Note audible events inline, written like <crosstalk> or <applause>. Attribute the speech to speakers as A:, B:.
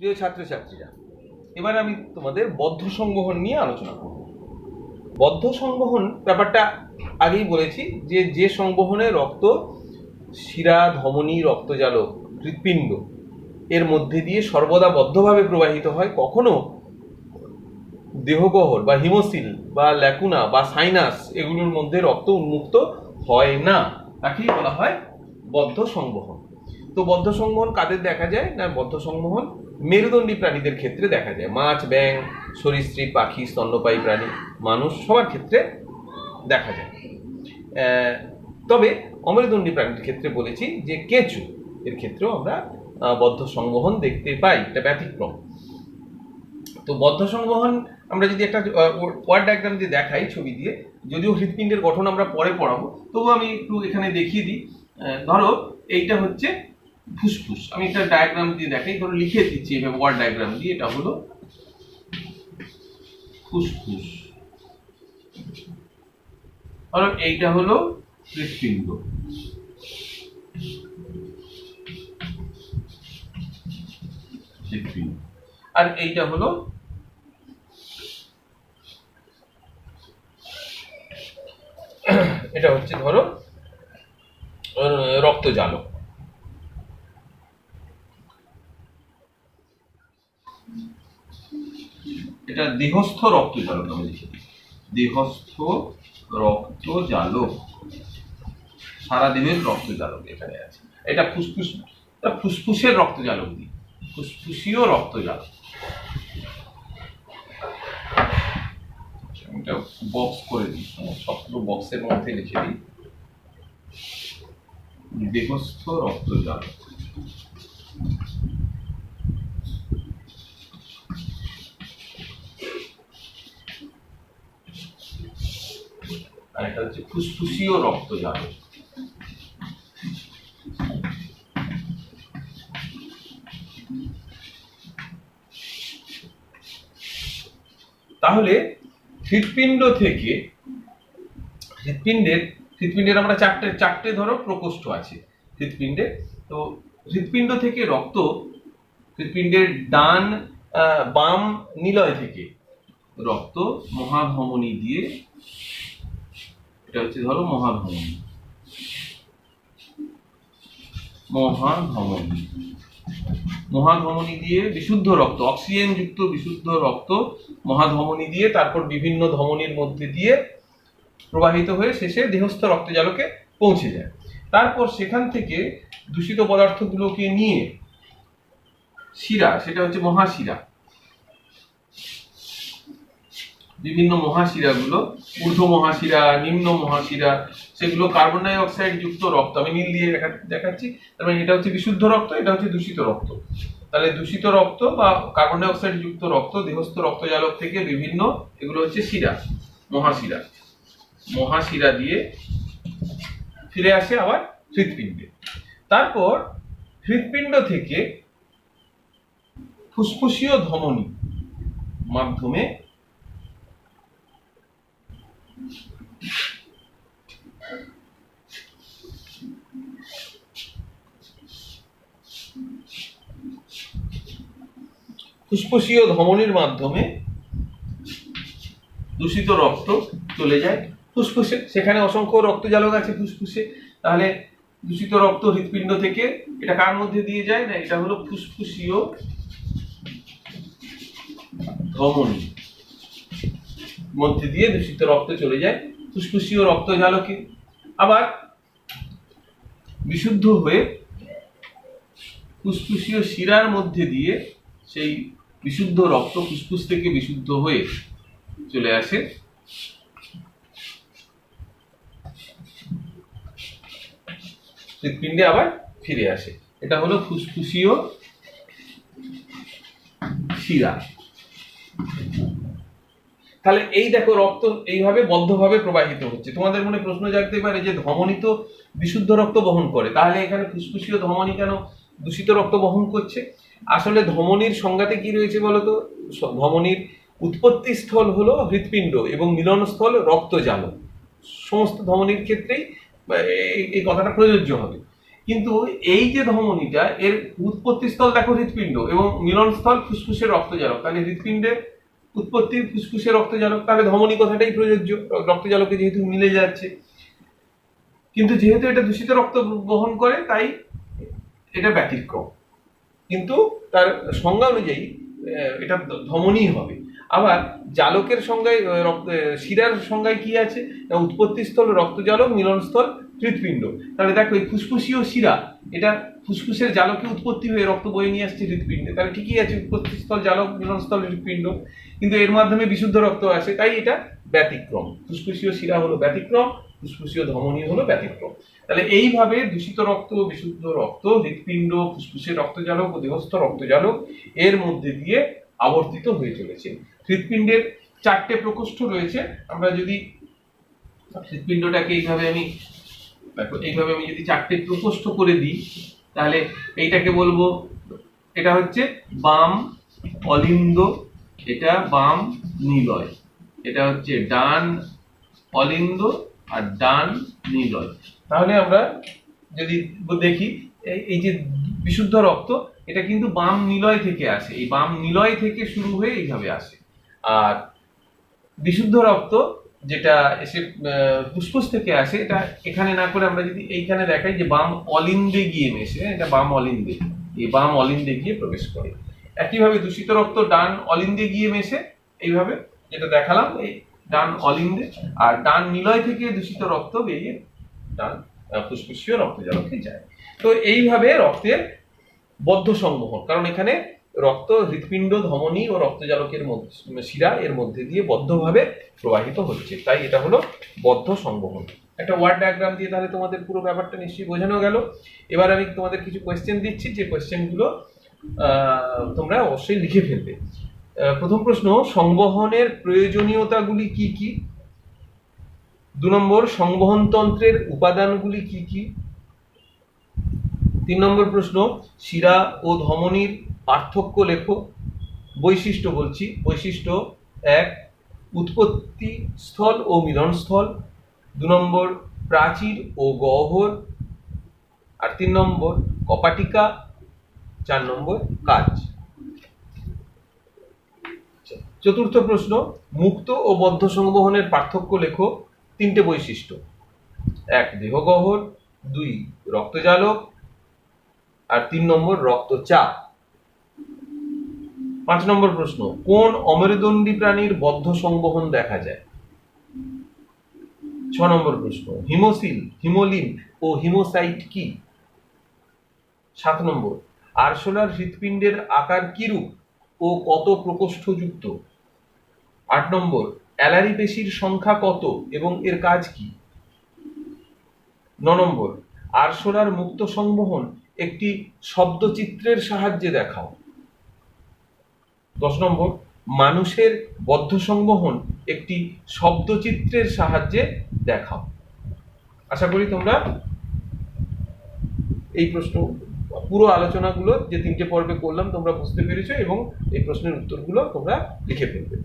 A: প্রিয় ছাত্রছাত্রীরা, এবার আমি তোমাদের বদ্ধ সংবহন নিয়ে আলোচনা করব। বদ্ধ সংবহন ব্যাপারটা আগেই বলেছি যে যে সংবহনে রক্ত, শিরা, ধমনী রক্তজালক হৃৎপিণ্ড এর মধ্যে দিয়ে সর্বদা বদ্ধভাবে প্রবাহিত হয়, কখনো দেহগহর বা হিমোসিল বা ল্যাকুনা বা সাইনাস এগুলোর মধ্যে রক্ত উন্মুক্ত হয় না। তাকেই বলা হয় বদ্ধ সংবহন তো বদ্ধ সংবহন কাদের দেখা যায় না বদ্ধ সংবহন মেরুদণ্ডী প্রাণীদের ক্ষেত্রে দেখা যায়। মাছ ব্যাং সরীসৃপ, পাখি, স্তন্যপায়ী প্রাণী, মানুষ সবার ক্ষেত্রে দেখা যায়। তবে অমেরুদণ্ডী প্রাণীর ক্ষেত্রে বলেছি যে কেঁচু এর ক্ষেত্রেও আমরা বদ্ধ সংবহন দেখতে পাই, এটা ব্যতিক্রম। তো বদ্ধ সংবহন আমরা যদি একটা ওয়ার্ড ডায়াগ্রাম দিয়ে দেখাই ছবি দিয়ে, যদিও হৃৎপিণ্ডের গঠন আমরা পরে পড়াবো তবু আমি একটু এখানে দেখিয়ে দিই। ধরো, এইটা হচ্ছে ফুসফুস। আমি একটা ডায়াগ্রাম দিয়ে দেখাই, ধরো লিখে দিচ্ছি এভাবে ওয়ার্ড ডায়াগ্রাম দিয়ে, এটা হলো ফুসফুস। ধরো এইটা হলো হৃৎপিণ্ড। হৃৎপিণ্ড। আর এইটা হলো <clears throat> এটা হচ্ছে ধরো রক্তজালক। এটা দেহস্থ রক্তজালক আমি লিখে দিই দেহস্থ রক্তজালক সারা দেহের রক্তজালক এখানে আছে। এটা ফুসফুস, এটা ফুসফুসের রক্তজালক দিই ফুসফুসীয় রক্তজালক এটা বক্স করে দিই। সবগুলো বক্সের মধ্যে লিখে দিই। দেহস্থ রক্তজালক এটা হচ্ছে ফুসফুসীয় রক্তজালক তাহলে হৃৎপিণ্ড থেকে, হৃৎপিণ্ডের হৃৎপিণ্ডের আমরা চারটে চারটে ধরো প্রকোষ্ঠ আছে হৃৎপিণ্ডে। তো হৃৎপিণ্ড থেকে রক্ত, হৃৎপিণ্ডের ডান বাম নিলয় থেকে রক্ত মহাধমনী দিয়ে এটা হচ্ছে ধরো মহাধমনী মহাধমনী মহাধমনী দিয়ে বিশুদ্ধ রক্ত অক্সিজেন যুক্ত বিশুদ্ধ রক্ত মহাধমনী দিয়ে তারপর বিভিন্ন ধমনীর মধ্যে দিয়ে প্রবাহিত হয়ে শেষে দেহস্থ রক্তজালকে পৌঁছে যায়। তারপর সেখান থেকে দূষিত পদার্থগুলোকে নিয়ে শিরা, সেটা হচ্ছে মহাশিরা। বিভিন্ন মহাশিরাগুলো ঊর্ধ্ব মহাশিরা নিম্ন মহাশিরা সেগুলো কার্বন ডাই অক্সাইড যুক্ত রক্ত। আমি নীল দিয়ে দেখা- দেখাচ্ছি। তার মানে এটা হচ্ছে বিশুদ্ধ রক্ত, এটা হচ্ছে দূষিত রক্ত। তাহলে দূষিত রক্ত বা কার্বন ডাই অক্সাইড যুক্ত রক্ত, দেহস্থ রক্তজালক থেকে বিভিন্ন, এগুলো হচ্ছে শিরা, মহাশিরা। মহাশিরা দিয়ে ফিরে আসে আবার হৃৎপিণ্ডে। তারপর হৃৎপিণ্ড থেকে ফুসফুসীয় ধমনী মাধ্যমে ফুসফুসীয় ধমনীর মাধ্যমে দূষিত রক্ত চলে যায়। ফুসফুসে, সেখানে অসংখ্য রক্তজালক আছে ফুসফুসে। তাহলে দূষিত রক্ত হৃৎপিণ্ড থেকে এটা কার মধ্যে দিয়ে যায় না? এটা হলো ফুসফুসীয় ধমনী। মধ্যে দিয়ে দূষিত রক্ত চলে যায়, ফুসফুসীয় রক্তজালকে আবার বিশুদ্ধ হয়ে ফুসফুসীয় শিরার মধ্যে দিয়ে সেই বিশুদ্ধ রক্ত ফুসফুস থেকে বিশুদ্ধ হয়ে চলে আসে। হৃৎপিণ্ডে আবার ফিরে আসে। এটা হলো ফুসফুসীয় শিরা। তাহলে এই দেখো রক্ত এইভাবে বদ্ধভাবে প্রবাহিত হচ্ছে। তোমাদের মনে প্রশ্ন জাগতে পারে যে ধমনী তো বিশুদ্ধ রক্ত বহন করে। তাহলে এখানে ফুসফুসীয় ধমনী কেন দূষিত রক্ত বহন করছে? আসলে ধমনীর সংজ্ঞাতে কি রয়েছে বলতো? ধমনীর উৎপত্তি স্থল হলো হৃৎপিণ্ড এবং মিলনস্থল রক্তজালক সমস্ত ধমনীর ক্ষেত্রেই এই কথাটা প্রযোজ্য হবে। কিন্তু এই যে ধমনীটা, এর উৎপত্তি স্থল দেখো হৃৎপিণ্ড এবং মিলনস্থল ফুসফুসের রক্তজালক তাহলে হৃৎপিণ্ডের উৎপত্তি ফুসফুসের রক্তজালক, তাহলে ধমনী কথাটাই প্রযোজ্য। রক্তজালকে যেহেতু মিলে যাচ্ছে। কিন্তু যেহেতু এটা দূষিত রক্ত বহন করে, তাই এটা ব্যতিক্রম। কিন্তু তার সংজ্ঞা অনুযায়ী এটা ধমনী হবে। আবার জালকের সংজ্ঞায় শিরার সংজ্ঞায় কি আছে? না উৎপত্তিস্থল রক্তজালক, মিলনস্থল, হৃৎপিণ্ড। তাহলে দেখো, এই ফুসফুসীয় শিরা, এটা ফুসফুসের জালকে উৎপত্তি হয়ে রক্ত বয়ে নিয়ে আসছে হৃৎপিণ্ডে। তাহলে ঠিকই আছে, উৎপত্তিস্থল জালক, মিলনস্থল, হৃৎপিণ্ড। কিন্তু এর মাধ্যমে বিশুদ্ধ রক্ত আসে, তাই এটা ব্যতিক্রম। ফুসফুসীয় শিরা হলো ব্যতিক্রম ফুসফুসীয় ধমনী হলো ব্যতিক্রম। তাহলে এইভাবে দূষিত রক্ত, বিশুদ্ধ রক্ত, হৃৎপিণ্ড, ফুসফুসের রক্তজালক ও দেহস্থ রক্তজালক এর মধ্যে দিয়ে আবর্তিত হয়ে চলেছে। হৃৎপিণ্ডের চারটে প্রকোষ্ঠ রয়েছে। আমরা যদি হৃৎপিণ্ডটাকে এইভাবে আমি দেখো এইভাবে আমি যদি চারটে প্রকোষ্ঠ করে দিই, তাহলে এইটাকে বলব, এটা হচ্ছে বাম অলিন্দ, এটা বাম নিলয়। এটা হচ্ছে ডান অলিন্দ আর ডান নিলয়। তাহলে আমরা যদি দেখি এই- যে বিশুদ্ধ রক্ত, এটা কিন্তু বাম নিলয় থেকে আসে। এই বাম নিলয় থেকে শুরু হয়ে এইভাবে আসে। আর বিশুদ্ধ রক্ত যেটা এসে ফুসফুস থেকে আসে, এটা এখানে না করে আমরা যদি এইখানে দেখাই যে বাম অলিন্দে গিয়ে মেশে, এটা বাম অলিন্দে, এই বাম অলিন্দে গিয়ে প্রবেশ করে। একইভাবে দূষিত রক্ত ডান অলিন্দে গিয়ে মেশে, এইভাবে যেটা দেখালাম, এই ডান অলিন্দে, আর ডান নিলয় থেকে দূষিত রক্ত বেরিয়ে ডান ফুসফুসীয় রক্তজালকে যায়। তো এইভাবে রক্তের বদ্ধ সংবহন কারণ এখানে রক্ত হৃৎপিণ্ড ধমনী ও রক্তজালকের মধ্যে, শিরা এর মধ্যে দিয়ে বদ্ধভাবে প্রবাহিত হচ্ছে। তাই এটা হলো বদ্ধ সংবহন। একটা ওয়ার্ড ডায়াগ্রাম দিয়ে তাহলে তোমাদের পুরো ব্যাপারটা নিশ্চয়ই বোঝানো গেল। এবার আমি তোমাদের কিছু কোয়েশ্চেন দিচ্ছি, যে কোয়েশ্চেনগুলো তোমরা অবশ্যই লিখে ফেলবে। প্রথম প্রশ্ন, সংবহনের প্রয়োজনীয়তাগুলি কি কি? দু নম্বর, সংবহনতন্ত্রের উপাদানগুলি কি কি? তিন নম্বর প্রশ্ন, শিরা ও ধমনীর পার্থক্য লেখো। বৈশিষ্ট্য বলছি। বৈশিষ্ট্য এক, উৎপত্তি স্থল ও মিলনস্থল। দু নম্বর, প্রাচীর ও গহ্বর। আর তিন নম্বর, কপাটিকা। চার নম্বর, কাজ। চতুর্থ প্রশ্ন, মুক্ত ও বদ্ধ সংবহনের পার্থক্য লেখো। তিনটে বৈশিষ্ট্য। এক, দেহগহ্বর। দুই, রক্তজালক। আর তিন নম্বর রক্তচাপ। পাঁচ নম্বর প্রশ্ন, কোন অমেরুদণ্ডী প্রাণীর বদ্ধ সংবহন দেখা যায়? ছ নম্বর প্রশ্ন, হিমোসিল, হিমোলিন ও হিমোসাইট কি? সাত নম্বর, আরশোলার হৃৎপিণ্ডের আকার কিরূপ ও কত প্রকোষ্ঠযুক্ত? আট নম্বর, অ্যালারি পেশির সংখ্যা কত এবং এর কাজ কি? ন নম্বর, আরশোলার মুক্ত সংবহন একটি শব্দচিত্রের সাহায্যে দেখাও। দশ নম্বর, মানুষের বদ্ধ সংবহন একটি শব্দচিত্রের সাহায্যে দেখাও। আশা করি তোমরা এই প্রশ্ন, পুরো আলোচনাগুলো যে তিনটে পর্বে করলাম, তোমরা বুঝতে পেরেছ এবং এই প্রশ্নের উত্তরগুলো তোমরা লিখে ফেলবে।